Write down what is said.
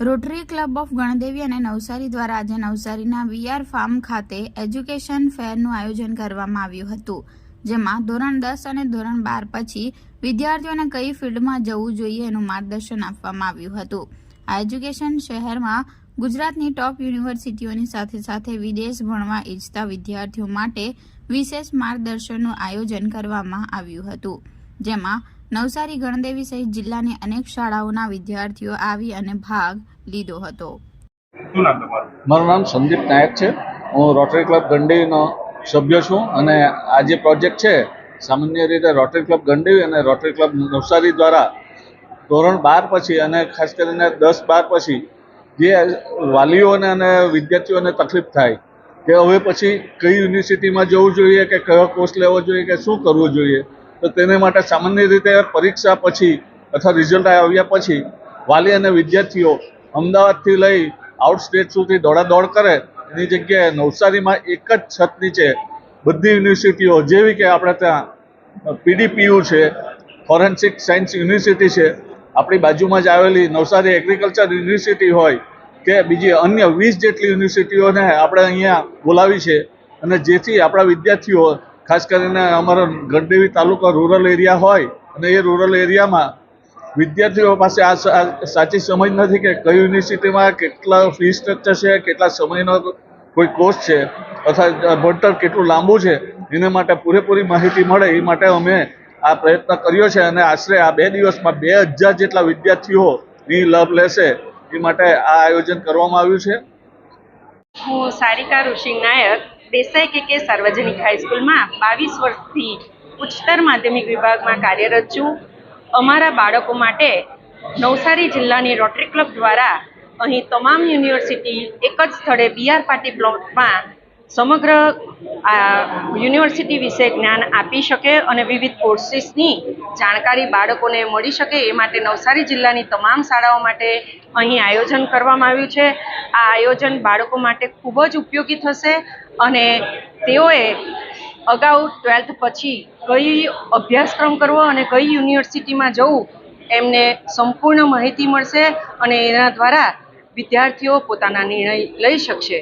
Rotary club of Gandevi અને નવસારી દ્વારા આજે નવસારીના વીઆર ફાર્મ ખાતે એજ્યુકેશન ફેરનું આયોજન કરવામાં આવ્યું હતું, જેમાં ધોરણ દસ અને ધોરણ બાર પછી વિદ્યાર્થીઓને કઈ ફિલ્ડમાં જવું જોઈએ એનું માર્ગદર્શન આપવામાં આવ્યું હતું. આ એજ્યુકેશન શહેરમાં ગુજરાતની ટોપ યુનિવર્સિટીઓની સાથે સાથે વિદેશ ભણવા ઈચ્છતા વિદ્યાર્થીઓ માટે વિશેષ માર્ગદર્શનનું આયોજન કરવામાં આવ્યું હતું. જેમાં નવસારી ગણદેવી સહિત જિલ્લાની અનેક શાળાઓના વિદ્યાર્થીઓ આવી અને ભાગ લીધો હતો. મારું નામ સંદીપ નાયક છે. હું રોટરી ક્લબ ગંડેવીનો સભ્ય છું અને આ જે પ્રોજેક્ટ છે સામાન્ય રીતે રોટરી ક્લબ ગંડેવી અને રોટરી ક્લબ નવસારી દ્વારા ધોરણ બાર પછી અને ખાસ કરીને દસ બાર પછી જે વાલીઓને અને વિદ્યાર્થીઓને તકલીફ થાય કે હવે પછી કઈ યુનિવર્સિટીમાં જવું જોઈએ કે કયો કોર્સ લેવો જોઈએ કે શું કરવું જોઈએ તો તેને માટે સામાન્ય રીતે પરીક્ષા પછી અથવા રિઝલ્ટ આવ્યા પછી વાલી અને વિદ્યાર્થીઓ અમદાવાદથી લઈ આઉટ સ્ટેટ સુધી દોડાદોડ કરે એની જગ્યાએ નવસારીમાં એક જ છત નીચે બધી યુનિવર્સિટીઓ જેવી કે આપણે ત્યાં પીડીપીયુ છે ફોરેન્સિક સાયન્સ યુનિવર્સિટી છે, આપણી બાજુમાં જ આવેલી નવસારી એગ્રીકલ્ચર યુનિવર્સિટી હોય કે બીજી અન્ય વીસ જેટલી યુનિવર્સિટીઓને આપણે અહીંયા બોલાવી છે અને જેથી આપણા વિદ્યાર્થીઓ ખાસ કરીને અમારો ગઢદેવી તાલુકા રૂરલ એરિયા હોય અને એ રૂરલ એરિયામાં વિદ્યાર્થીઓ પાસે આ સાચી સમજ નથી કે કઈ યુનિવર્સિટીમાં કેટલા ફી સ્ટ્રક્ચર છે, કેટલા સમયનો કોઈ કોર્સ છે અથવા ભણતર કેટલું લાંબુ છે, એના માટે પૂરેપૂરી માહિતી મળે, એ માટે અમે આ પ્રયત્ન કર્યો છે અને આશરે આ બે દિવસમાં બે હજાર જેટલા વિદ્યાર્થીઓ ની લાભ લેશે, એ માટે આ આયોજન કરવામાં આવ્યું છે. હું સારિકા ઋષિ નાયક દેસાઈ કે કે સાર્વજનિક હાઈસ્કૂલમાં બાવીસ વર્ષથી ઉચ્ચતર માધ્યમિક વિભાગમાં કાર્યરત છું. અમારા બાળકો માટે નવસારી જિલ્લાની રોટરી ક્લબ દ્વારા અહીં તમામ યુનિવર્સિટી એક જ સ્થળે બીઆર પાટી બ્લોકમાં સમગ્ર યુનિવર્સિટી વિશે જ્ઞાન આપી શકે અને વિવિધ કોર્સીસની જાણકારી બાળકોને મળી શકે એ માટે નવસારી જિલ્લાની તમામ શાળાઓ માટે અહીં આયોજન કરવામાં આવ્યું છે. આ આયોજન બાળકો માટે ખૂબ જ ઉપયોગી થશે અને તેઓએ અગાઉ ટ્વેલ્થ પછી કઈ અભ્યાસક્રમ કરવો અને કઈ યુનિવર્સિટીમાં જવું, એમને સંપૂર્ણ માહિતી મળશે અને એના દ્વારા વિદ્યાર્થીઓ પોતાના નિર્ણય લઈ શકશે.